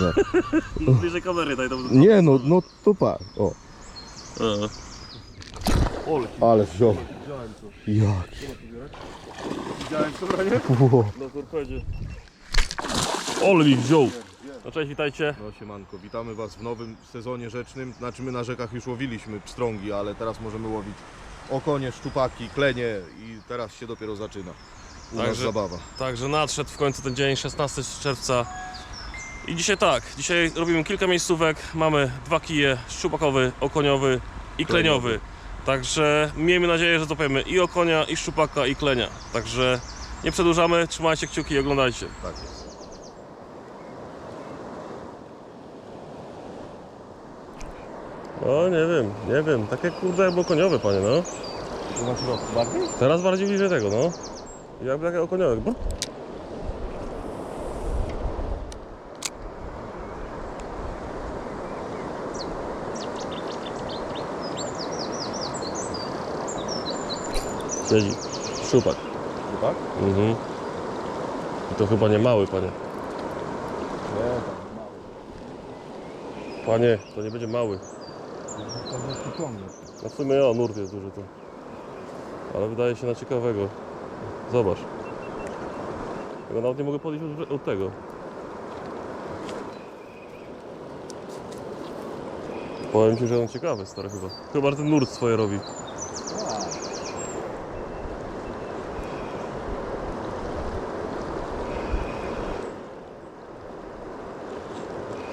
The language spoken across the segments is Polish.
rozmiar. No, bliżej kamery daj to. Nie no, no to pa. O, ale wziął. Jak? Widziałem co branie? Ło. Na torpedzie. Ole mi wziął. No cześć, witajcie. No siemanko, witamy Was w nowym sezonie rzecznym. Znaczy my na rzekach już łowiliśmy pstrągi, ale teraz możemy łowić okonie, szczupaki, klenie i teraz się dopiero zaczyna. U nas Także- zabawa. Także nadszedł w końcu ten dzień, 16 czerwca. I dzisiaj tak, dzisiaj robimy kilka miejscówek. Mamy dwa kije, szczupakowy, okoniowy i kleniowy. Także miejmy nadzieję, że złapiemy i okonia, i szczupaka, i klenia. Także nie przedłużamy, trzymajcie kciuki i oglądajcie. Tak jest. O, nie wiem, nie wiem. Takie kurde jakby okoniowe, panie, no. Teraz bardziej bliżej tego, no. Jakby takie okoniowe, bo... Siedzi. Szczupak. Tak? Mhm. I to chyba nie mały, panie. Nie, tam mały. Panie, to nie będzie mały. Tam jest przyciągnie. No w sumie o, nurt jest duży tu. Ale wydaje się na ciekawego. Zobacz. Tego nawet nie mogę podejść od, od tego. Powiem ci, że on ciekawy, stary chyba. Chyba, ten nurt swoje robi.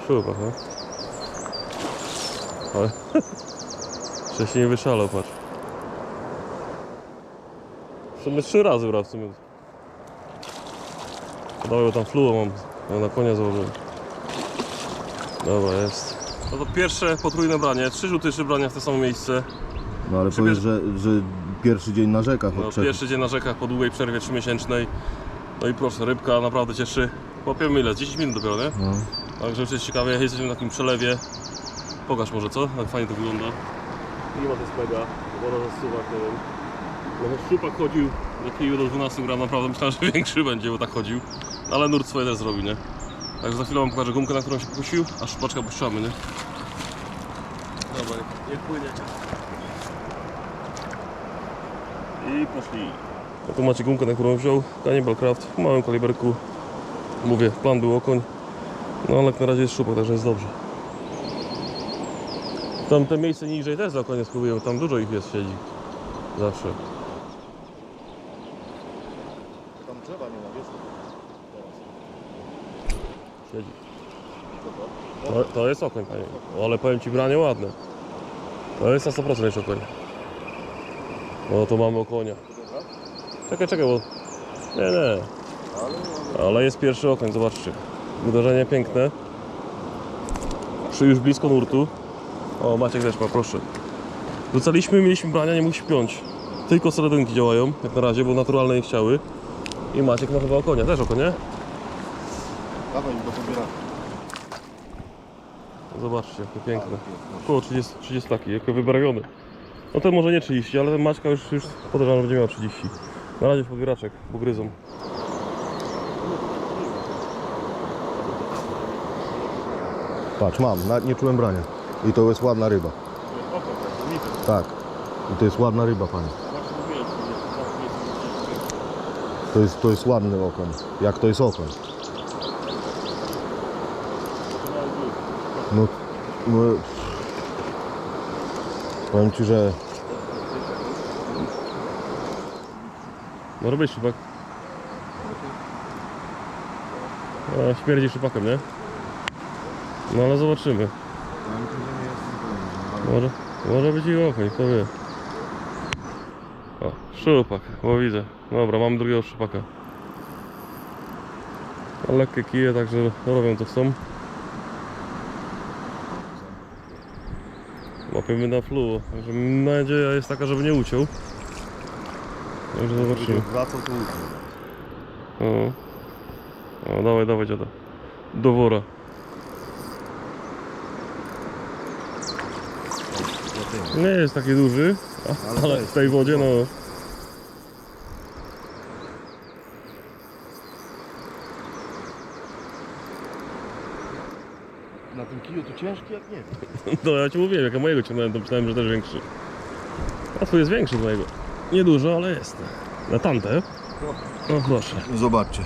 Szupa, no. Ale... Wcześniej nie wyszalał, patrz. W sumie trzy razy brał w sumie. Bo tam fluo mam. Ja na konia założyłem. Dobra, jest. No to pierwsze potrójne branie. Trzy rzuty, trzy brania w to samo miejsce. No ale Przybierz- powiedz, że, że pierwszy dzień na rzekach No, od trzech. pierwszy dzień na rzekach po długiej przerwie trzymiesięcznej. No i proszę, rybka naprawdę cieszy. Łapiemy ile? 10 minut dopiero, nie? No. Także już jest ciekawie, jesteśmy na takim przelewie. Pokaż może co? Jak fajnie to wygląda. To jest mega, woda zasuwa, nie wiem. No szczupak chodził do kiju do 12 gram, naprawdę myślałem, że większy będzie, bo tak chodził. Ale nurt swoje też zrobił, nie? Także za chwilę wam pokażę gumkę, na którą się pokusił, a szczupaczka puszczamy, nie? Dobra, niech płynie. I poszli. No tu macie gumkę, na którą wziął Cannibal Craft w małym kaliberku. Mówię, plan był okoń. No ale na razie jest szczupak, także jest dobrze. Tam te miejsce niżej też za konie spróbuję, tam dużo ich jest siedzi. Zawsze. Tam drzewa nie ma, wiesz? Siedzi. To, to jest okoń, panie. Ale powiem ci branie ładne. To jest na 100% jeszcze okoń. No to mamy okonia. Czekaj, czekaj, bo... Nie, nie. Ale jest pierwszy okoń, zobaczcie. Uderzenie piękne. Przy już blisko nurtu. O, Maciek też ma, proszę. Rzucaliśmy, mieliśmy brania, nie mógł śpiąć. Tylko sredynki działają, jak na razie, bo naturalne nie chciały. I Maciek ma chyba okonia, też okonie? Dawaj go pobiera. Zobaczcie, jakie piękne. Około 30, 30 taki, jako wybrawiony. No ten może nie 30, ale ten Maćka już, już podejrzewam, będzie miał 30. Na razie w podbieraczek, bo Patrz, mam, nawet nie czułem brania. I to jest ładna ryba. Tak. I to jest ładna ryba, panie. To jest, to jest ładny okoń. Jak to jest okoń? No, no powiem ci, że Może być szypak. A, śmierdzi szypakiem, nie? No ale zobaczymy. Może, może być i okoń, kto wie. O, szupak, bo widzę. Dobra, mamy drugiego szupaka. A lekkie kije, także robią to są. Łapiemy na flu, także nadzieja jest taka, żeby nie uciął. Także zobaczymy. wracał to O. o, dawaj, dawaj dziada. Do wora. Nie jest taki duży, a- Ale w tej wodzie no... na tym kiju to ciężki jak nie. No ja ci mówiłem, jak ja mojego ciągnąłem, to myślałem, że też większy. A twój jest większy od mojego. Niedużo, ale jest. Na tamte? No proszę. Zobaczcie.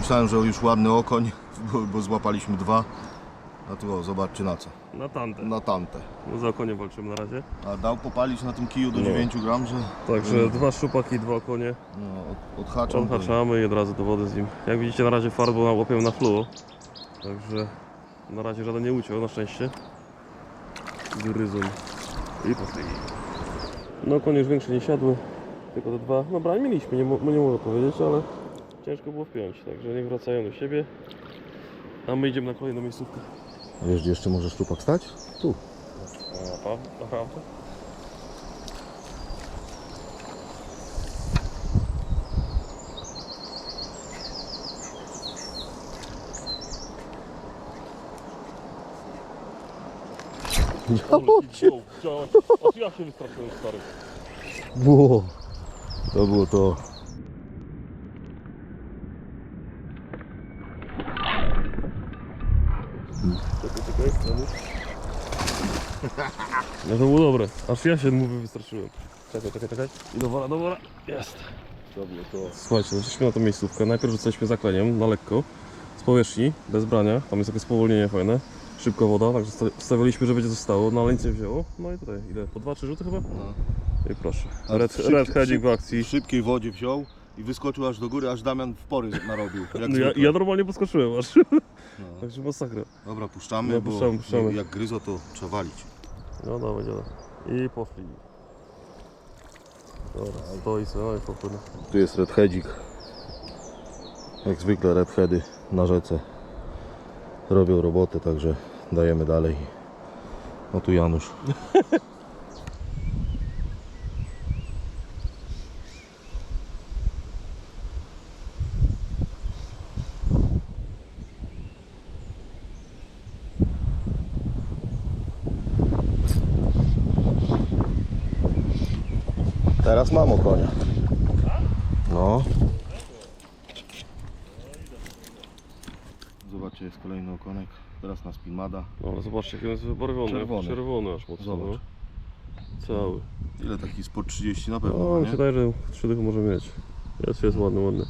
Myślałem, że już ładny okoń, bo, bo złapaliśmy dwa. A tu o, zobaczcie na co. Na tamte. Na tamte. No za okonie walczymy na razie. A dał popalić na tym kiju do No. 9 gram, że Także dwa szczupaki, dwa okonie. no, od, odhaczam. Odhaczamy i od razu do wody z nim. Jak widzicie na razie farbą łapiemy na fluo. Także na razie żaden nie uciął, na szczęście. Gryzą. I poszli. No konie już większe nie siadły. Tylko te dwa. No brań mieliśmy, nie, mo- nie mogę powiedzieć, ale ciężko było wpiąć. Także niech wracają do siebie. A my idziemy na kolejną miejscówkę. Wiesz, gdzie jeszcze może szczupak stać? Tu. Naprawdę? Ja się wystraszyłem stary. Było. To było to. Czekaj, czekaj, Janusz. No to było dobre. Aż ja się mówię wystraszyłem. Czekaj, czekaj, czekaj. I do wora, do wora. Jest. Było to. Słuchajcie, zeszliśmy na tą miejscówkę. Najpierw rzucaliśmy zakleniem na lekko, z powierzchni, bez brania. Tam jest takie spowolnienie fajne. Szybko woda, także sta- stawialiśmy, że będzie zostało, no ale nic nie wzięło. No i tutaj, ile? Po dwa, trzy rzuty chyba? No. I proszę. A Red, w szybki- red heading w W akcji. szybkiej wodzie wziął i wyskoczył aż do góry, aż Damian w pory narobił. Jak No ja, zwykle. ja normalnie podskoczyłem aż. No. Także masakra. Dobra, puszczamy, No, bo puszczamy, puszczamy. jak gryzo to trzeba walić. No dawaj, dziada. I poszli. Dobra, stoi sobie, no popłynę. Tu jest redheadzik. Jak zwykle redheady na rzece robią robotę, także dajemy dalej. O tu Janusz. Teraz mam o konia. No. Zobaczcie, jest kolejny okonek. Teraz na spinmada. No ale zobaczcie, jaki on jest wybarwiony. Czerwony. Czerwony aż mocno. Zobacz. No. Cały. Ile taki spod 30 na pewno, No, mi nie? się wydaje, że trzy dychy może mieć. Jest, jest ładny, ładny.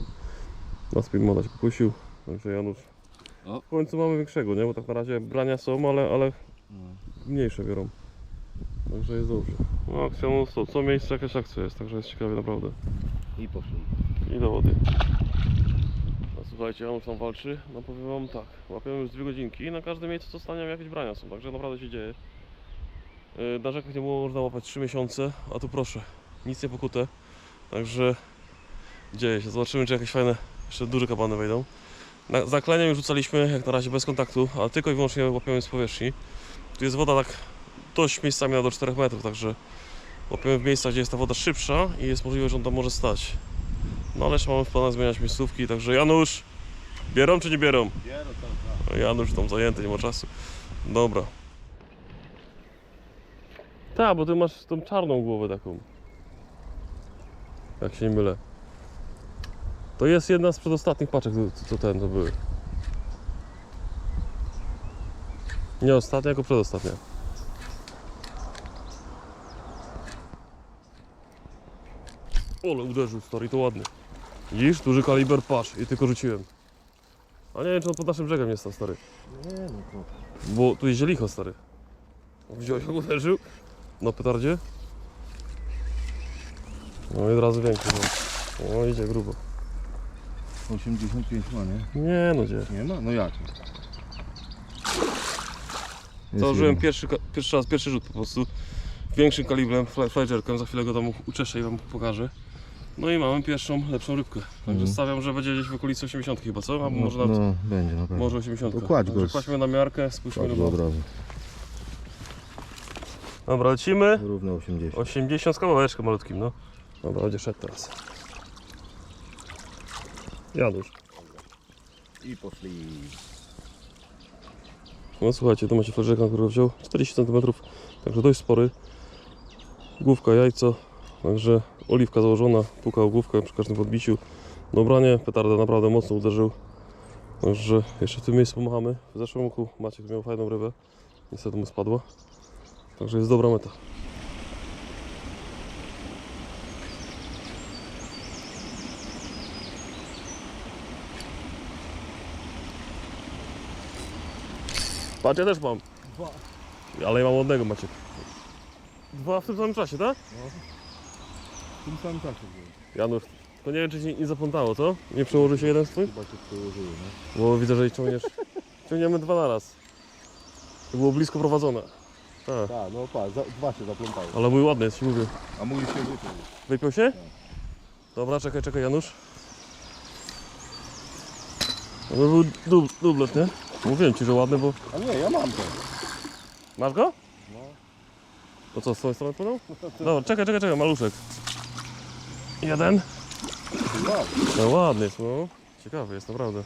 Na speedmoda się pokusił. Także Janusz. O. W końcu mamy większego, nie? Bo tak na razie brania są, ale, ale No. mniejsze biorą. Także jest dobrze. No akcja non stop. Co miejsce jakaś akcja jest, także jest ciekawie naprawdę. I poszli. I do wody. Słuchajcie, Janusz tam walczy. No powiem wam tak, łapiemy już dwie godzinki i na każdym miejscu co staniemy jakieś brania są, także naprawdę się dzieje. Yy, Na rzekach nie było można łapać 3 miesiące, a tu proszę, nic nie pokute. Także dzieje się. Zobaczymy czy jakieś fajne, jeszcze duże kabany wejdą. Na, już rzucaliśmy jak na razie bez kontaktu, ale tylko i wyłącznie łapiemy z powierzchni. Tu jest woda tak dość miejscami na do 4 metrów, także łapiemy w miejscach, gdzie jest ta woda szybsza i jest możliwe, że on tam może stać. No ale jeszcze mamy w planach zmieniać miejscówki, także Janusz, bierą czy nie bierą? A Janusz tam zajęty, nie ma czasu. Dobra. Tak, bo ty masz tą czarną głowę taką. Jak się nie mylę. To jest jedna z przedostatnich paczek, co, co ten to były. Nie ostatnia, tylko przedostatnia. Ole, uderzył stary, to ładny. Widzisz, duży kaliber, patrz, i tylko rzuciłem. A nie wiem, czy on pod naszym brzegiem jest tam, stary. Nie no to... Bo tu jeździ licho, stary. Widziałeś, jak uderzył? Na petardzie? No i od razu większy, no. O, idzie grubo. 85 ma, nie? Nie no, gdzie? Nie ma? No jak? Założyłem pierwszy, ka- pierwszy raz, pierwszy rzut po prostu. Większym kalibrem, fly- za chwilę go tam uczeszę i wam pokażę. No i mamy pierwszą, lepszą rybkę. Także Mhm. stawiam, że będzie gdzieś w okolicy 80 chyba, co? A No, może nawet, no, będzie na pewno. może 80. To kładź go kładźmy na miarkę, spójrzmy do od razu. Dobra, lecimy. Równe 80. 80 z kawałeczkiem malutkim, no. Dobra, będzie szedł teraz. Janusz. I poszli. No słuchajcie, tu macie flerzeka, który wziął 40 cm, także dość spory. Główka, jajco, także oliwka założona, pukał główkę przy każdym podbiciu. Dobranie, petarda naprawdę mocno uderzył. Także jeszcze w tym miejscu pomachamy. W zeszłym roku Maciek miał fajną rybę. Niestety mu spadła. Także jest dobra meta. Patrz, ja też mam. Dwa. Ale ja mam ładnego Maciek. Dwa w tym samym czasie, tak? W tym samym czasie. Janusz, to nie wiem czy ci nie zaplątało, co? Nie przełoży się jeden swój? Chyba się przełożyło, no. Bo widzę, że ich ciągniesz. Ciągniemy dwa na raz. To było blisko prowadzone. Tak. Tak, no pa, za, dwa się zaplątały. Ale mój ładny jest, ci mówię. A mój się wyciął. Wypiął się? Dobra, czekaj, czekaj Janusz. To by był dub, dublet, nie? Mówiłem ci, że ładny, bo... A nie, ja mam to. Masz go? No. To co, z tą strony płynął? Dobra, czekaj, czekaj, czekaj, maluszek. Jeden. No ładny jest, no. Ciekawy jest, naprawdę.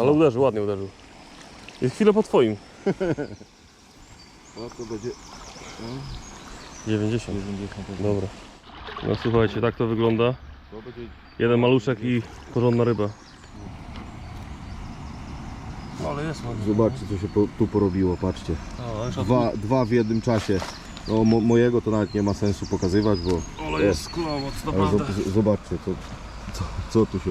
Ale uderzył, ładnie uderzył. Jest chwilę po twoim. No to będzie 90. 90. Dobra. No słuchajcie, tak to wygląda. To będzie... Jeden maluszek i porządna ryba. Ale jest ładny. Zobaczcie co się po, tu porobiło, patrzcie. O, Dwa, dwa w jednym czasie. No mo, mojego to nawet nie ma sensu pokazywać, bo... Ale jest kulamoc, Ale naprawdę. z, zobaczcie co, co, co tu się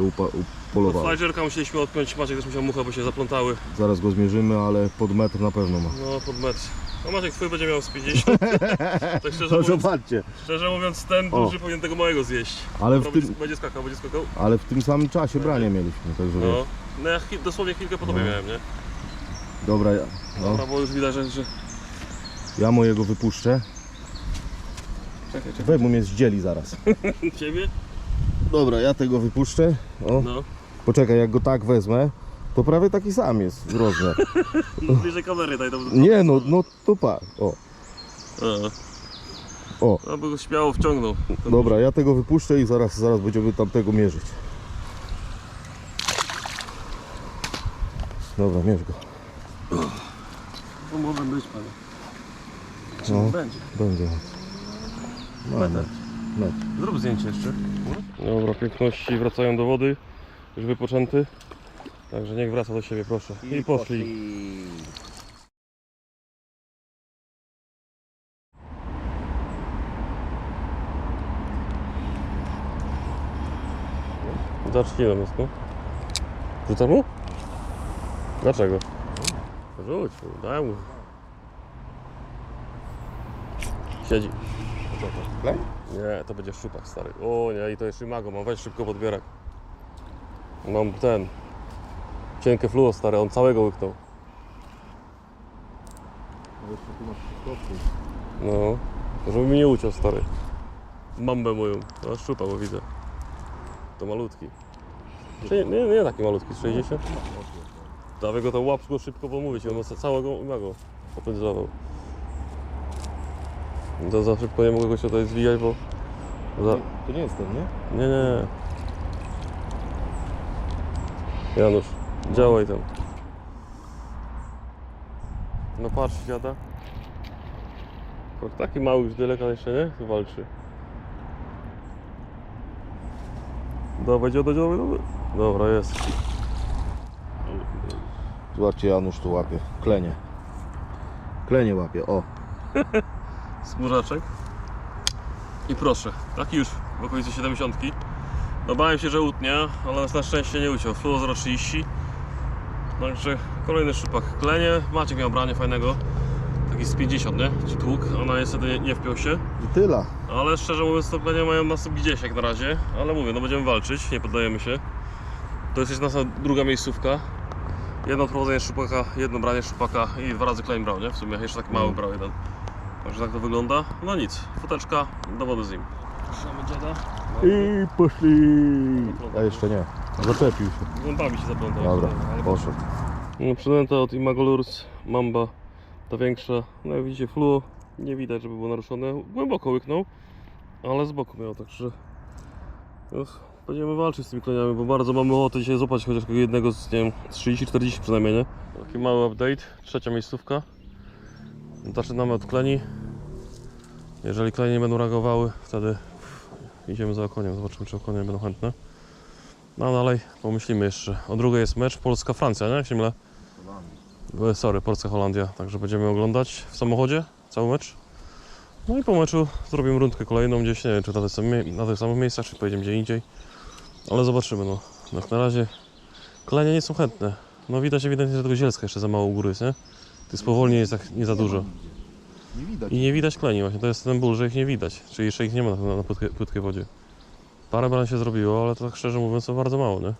upolowało. Flajerka musieliśmy odpiąć, Maciek też musiał mucha, bo się zaplątały. Zaraz go zmierzymy, ale pod metr na pewno ma. No, pod metr. No Maciek, twój będzie miał z 50. tak szczerze No mówiąc, zobaczcie, szczerze mówiąc, ten O. duży powinien tego małego zjeść. ale w, tym, Będzie skakał, będzie skakał. ale w tym samym czasie branie mieliśmy, także. No, no ja dosłownie chwilkę po tobie No. miałem, nie? Dobra, ja, no, Dobra, bo już widać, że... ja mojego wypuszczę. Czekaj, czekaj. Weź, bo mnie zdzieli zaraz. Ciebie? Dobra, ja tego wypuszczę. O, No. poczekaj, jak go tak wezmę, to prawie taki sam jest rozmiar. no bliżej kamery daj. Nie no, no to pa. O, A. O. No by go śmiało wciągnął. dobra, ja tego wypuszczę i zaraz, zaraz będziemy tamtego mierzyć. Dobra, mierz go. To może być, panie. No, Będzie. będzie. No, Metr. metr. metr. Zrób zdjęcie jeszcze. Dobra, piękności wracają do wody. Już wypoczęty. Także niech wraca do siebie, proszę. I, poszli. Zacznij na miasto. Rzucasz mu? Dlaczego? Rzuć, daj mu. Siedzi. Klej? Nie, to będzie szczupak stary. O nie, i to jeszcze mago mam. Weź szybko podbierak. Mam ten. Cienkie fluo stary, on całego łyknął. No. Żeby mi nie uciął stary. Mambę moją. No szczupak, bo widzę. To malutki. Czy, nie, nie taki malutki, z 60. Dawaj go to łap go szybko, bo mówię ci, on ma całego mago opędzlował. To za szybko nie mogę go się tutaj zwijać, bo... Za... To nie jest ten, nie? Nie, nie. Janusz, działaj tam. No patrz, dziada. To Taki mały już delekat jeszcze, nie? Tu walczy. Dawaj, dziada, dawaj, dawaj. Dobra, jest. Zobaczcie, Janusz tu łapie. Klenie. Klenie łapie, o. Smurzaczek. I proszę, taki już w okolicy 70. No bałem się, że utnie, ale na szczęście nie uciął. Fluo 0,30. Także kolejny szczupak. Klenie, Maciek miał branie fajnego. Taki z 50, nie? Czy tłuk. Ona niestety nie, nie wpiął się. I tyle. Ale szczerze mówiąc to klenie mają nas gdzieś jak na razie. Ale mówię, no będziemy walczyć, nie poddajemy się. To jest nasza druga miejscówka. Jedno prowadzenie szczupaka, jedno branie szczupaka i dwa razy kleń brał, nie? W sumie jeszcze tak mały brał jeden. Także tak to wygląda. No nic, futeczka do wody z nim. Trzymamy dziada. I poszli. A jeszcze nie. Zaczepił się. Głębami się zaplątał. Dobra, poszedł. No, przynęta od Imagolurs, Mamba, ta większa. No jak widzicie, fluo nie widać, żeby było naruszone. Głęboko łyknął, ale z boku miał, także będziemy walczyć z tymi kleniami, bo bardzo mamy ochotę dzisiaj złapać chociaż jednego z, nie wiem, z 30-40 przynajmniej, nie? Taki mały update, trzecia miejscówka. Zaczynamy od kleni. Jeżeli klenie nie będą reagowały, wtedy idziemy za okoniem, zobaczymy czy okonie będą chętne. No dalej pomyślimy jeszcze. O drugiej jest mecz Polska-Francja, nie? Jak się? E, Sorry, Polska-Holandia. Także będziemy oglądać w samochodzie cały mecz. No i po meczu zrobimy rundkę kolejną gdzieś, nie wiem czy na tych, samych, na tych samych miejscach, czy pojedziemy gdzie indziej. Ale zobaczymy, no. Jak na razie klenie nie są chętne. No widać ewidentnie, że tego zielska jeszcze za mało u góry jest, nie? Tych spowolnień jest tak nie za dużo. Nie widać. I nie widać kleni właśnie, to jest ten ból, że ich nie widać. Czyli jeszcze ich nie ma na, na, na płytkie, płytkiej wodzie. Parę bran się zrobiło, ale to tak szczerze mówiąc to bardzo mało, nie?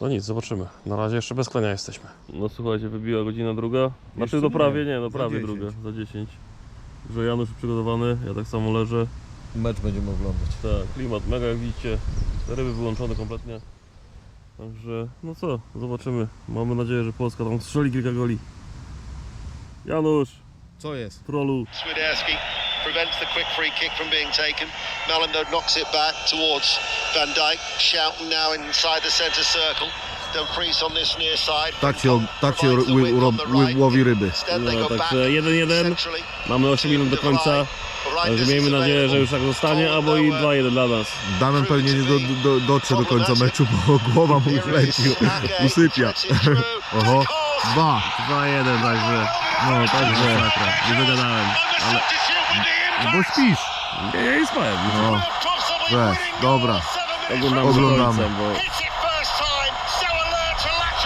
No nic, zobaczymy. Na razie jeszcze bez klenia jesteśmy. No słuchajcie, wybiła godzina druga. Znaczy do prawie, nie, do prawie 10. druga, za 10. Że Janusz przygotowany, ja tak samo leżę. Mecz będziemy oglądać. Tak, klimat mega jak widzicie. Ryby wyłączone kompletnie. Także, no co, zobaczymy. Mamy nadzieję, że Polska tam strzeli kilka goli. Janusz, Co jest? trolu. Swiderski prevents the quick free kick from being taken. Malando knocks it back towards Van Dijk. Shouting now inside the centre circle. Dumfries on this near side. Tak się, tak się right. łowi ryby. No, także 1-1. centrally Mamy 8 minut do końca. Także miejmy nadzieję, że już tak zostanie, albo i 2-1 dla nas. Damian pewnie nie do, do, dotrze do końca meczu, bo głowa mu już leci, usypia. Oho, dwa. 2-1 także. No, także. Nie wygadałem. Ale Bo śpisz. nie, nie spałem. No, weź, dobra. Oglądamy, Oglądamy. bo...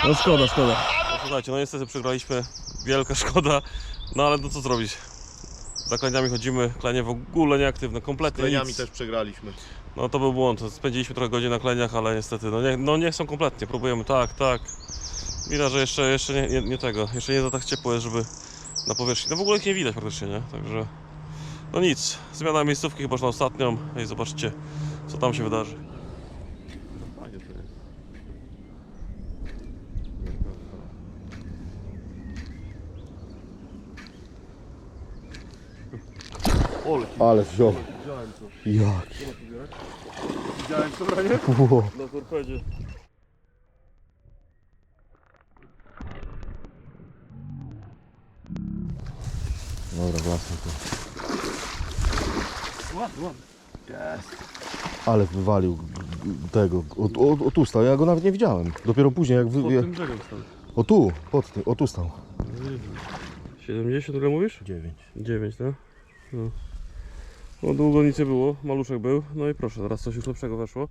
No szkoda, szkoda. No, słuchajcie, no niestety przegraliśmy. Wielka szkoda. No ale no co zrobić? Za kleniami chodzimy, klenie w ogóle nieaktywne, kompletnie Kleniami nic. też przegraliśmy. No to był błąd. Spędziliśmy trochę godzin na kleniach, ale niestety no nie, no nie są kompletnie. Próbujemy tak, tak. Widać, że jeszcze, jeszcze nie, nie, nie tego. Jeszcze nie za tak ciepło jest, żeby na powierzchni. No w ogóle ich nie widać praktycznie, nie? Także no nic. Zmiana miejscówki chyba na ostatnią. I zobaczcie, co tam się wydarzy. Ale wziął. Jak? Widziałem to branie? Ło. Na torpedzie. Dobra, własny to. Ładnie, ładnie. Ale wywalił g- g- tego. O, o, o tu stał, ja go nawet nie widziałem. Dopiero później jak Pod wy... tym brzegiem stał. O tu, pod tym, o tu stał. 70 ile mówisz? 9. 9, tak? No. No długo nic nie było, maluszek był, no i proszę, teraz coś już lepszego weszło.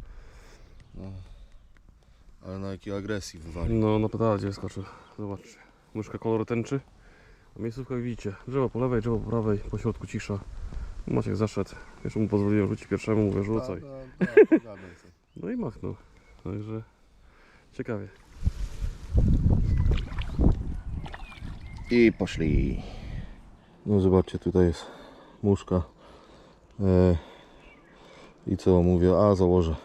Ale na jakiej agresji wywalił. No na petardzie skoczył, zobaczcie. Myszka kolor tęczy. A miejscówka jak widzicie, drzewo po lewej, drzewo po prawej, po środku cisza. Maciek zaszedł, jeszcze mu pozwoliłem rzucić pierwszemu, mówię rzucaj. No i machnął, także ciekawie. I poszli. No zobaczcie, tutaj jest muszka. E, I co mówię? A założę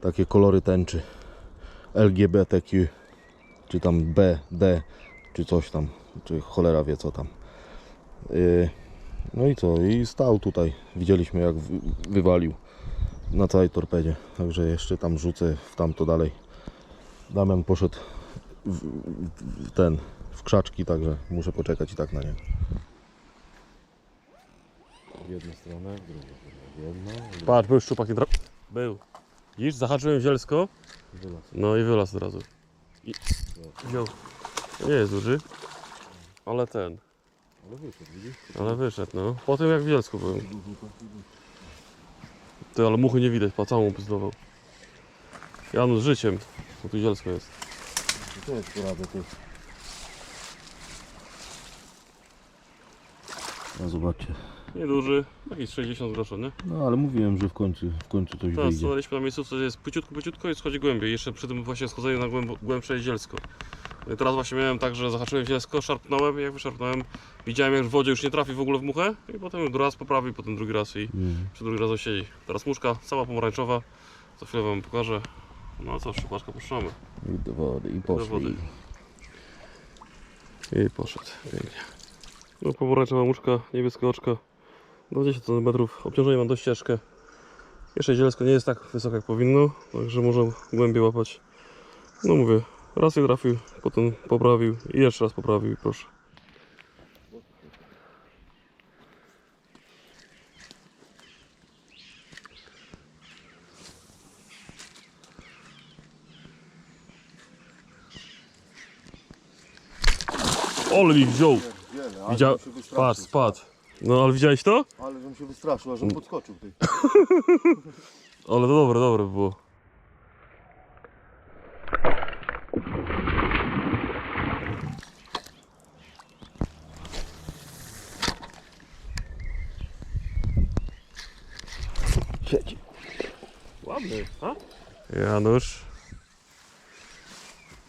takie kolory tęczy. LGBTQ, czy tam B, D, czy coś tam, czy cholera wie co tam. E, no i co? I stał tutaj. Widzieliśmy jak wy- wywalił na całej torpedzie. Także jeszcze tam rzucę w tamto dalej. Damian poszedł w, w ten w krzaczki, także muszę poczekać i tak na niego. W jedną stronę, w drugą. W jedną, Patrz, był szczupak nie tra... Był. Widzisz, zahaczyłem zielsko, w no i wylazł od razu. I wziął. Nie jest duży, ale ten, Ale wyszedł, widzisz? ale wyszedł, no. Po tym jak w zielsku byłem. Ty, ale muchy nie widać, pa całą pyzdował. Janusz z życiem, bo tu zielsko jest. To jest to jest. No zobaczcie. Nieduży, jakiś 60 groszy, nie? No ale mówiłem, że w końcu, w końcu coś Teraz wyjdzie. staliśmy na miejscu, że jest płyciutko, płyciutko i schodzi głębiej. Jeszcze przy tym właśnie schodzeniu na głęb głębsze jest zielsko. No i teraz właśnie miałem tak, że zahaczyłem zielsko, szarpnąłem i jak wyszarpnąłem, widziałem jak w wodzie już nie trafi w ogóle w muchę i potem raz poprawił, potem drugi raz i Mm. przy drugi raz siedzi. Teraz muszka cała pomarańczowa, za chwilę wam pokażę. No a co, szczupaszka puszczamy. I do wody, i wody. poszli. I poszedł, pięknie. No pomarańczowa muszka, niebieskie oczka do cm. Obciążenie mam do ścieżkę. Jeszcze zielsko nie jest tak wysokie jak powinno, także można głębiej łapać. No mówię, raz je trafił, potem poprawił i jeszcze raz poprawił, proszę. Ole mi wziął! Widział? Patrz, spadł. No ale widziałeś to? Ale żebym się wystraszył, aż on podskoczył ty. Ale to dobre, dobre było. Siedzi. Ładny, a? Janusz.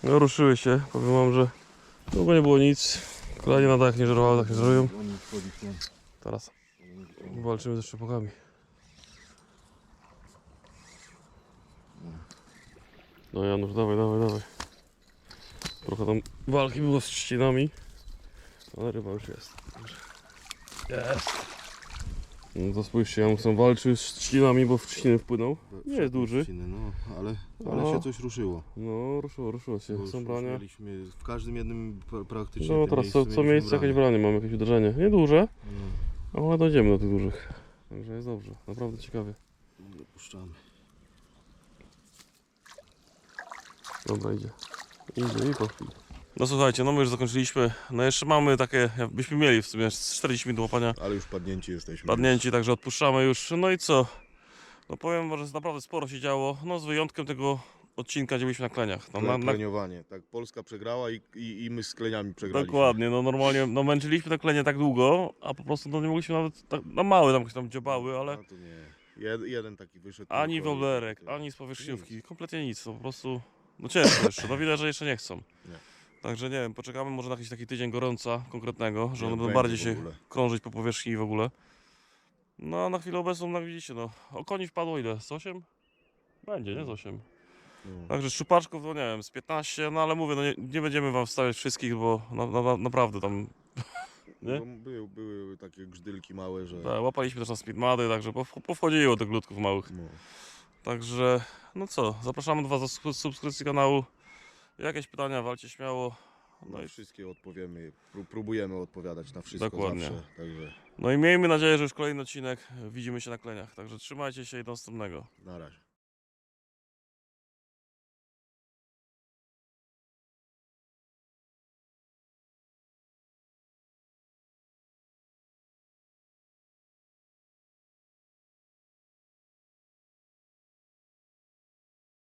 No ruszyły się, powiem wam, że długo nie było nic. Kolanie na dach nie żerowały, tak nie żerują. Teraz walczymy ze szczepakami. No Janusz, dawaj, dawaj, dawaj. Trochę tam walki było z trzcinami, ale ryba już jest. Jest. No to spójrzcie, Janusz tam walczył z trzcinami, bo w trzciny wpłynął. Nie jest duży. Trzciny, No, ale, ale No. się coś ruszyło. No, ruszyło, ruszyło się. Bo już- Są już brania. Mieliśmy w każdym jednym pra- praktycznie No tym teraz co, co mieliśmy miejsce jakieś branie. branie, mamy jakieś uderzenie. Nieduże, No, ale dojdziemy do tych dużych. Także jest dobrze, naprawdę ciekawie. dopuszczamy. Dobra, idzie. Idzie i po chwili. No słuchajcie, no my już zakończyliśmy. No jeszcze mamy takie, byśmy mieli w sumie 40 minut łapania Ale już padnięci jesteśmy. padnięci, także odpuszczamy już. No i co? No powiem, że naprawdę sporo się działo, no z wyjątkiem tego odcinka, gdzie byliśmy na kleniach. Tam Na, na, Kleniowanie. Tak, Polska przegrała i, i, i my z kleniami przegraliśmy. dokładnie, no normalnie, no męczyliśmy te klenie tak długo, a po prostu no nie mogliśmy nawet, tak, no małe tam jakieś tam dziobały, ale A to nie. Jed, jeden taki wyszedł. ani woblerek, ani z powierzchniówki, kompletnie nic, to po prostu, no ciężko jeszcze, no widać, że jeszcze nie chcą. Nie. Także nie wiem, poczekamy może na jakiś taki tydzień gorąca konkretnego, że Nie one będą będzie bardziej w się ogóle. krążyć po powierzchni w ogóle. No a na chwilę obecną, jak widzicie, no, o koni wpadło ile? Z 8? Będzie, nie z 8. No. Także szczupaczków, no nie wiem, z 15, no ale mówię, no nie, nie będziemy wam wstawiać wszystkich, bo na, na, naprawdę tam nie? Bo Były, były takie grzdylki małe, że. tak, łapaliśmy też na speedmady, także pow- powchodziło tych ludków małych. No. Także, no co, zapraszamy do Was do sub- subskrypcji kanału. Jakieś pytania, walcie śmiało. No Na i, wszystkie odpowiemy, pró- próbujemy odpowiadać na wszystko Dokładnie. zawsze. Także no i miejmy nadzieję, że już kolejny odcinek widzimy się na kleniach. Także trzymajcie się i do następnego. na razie.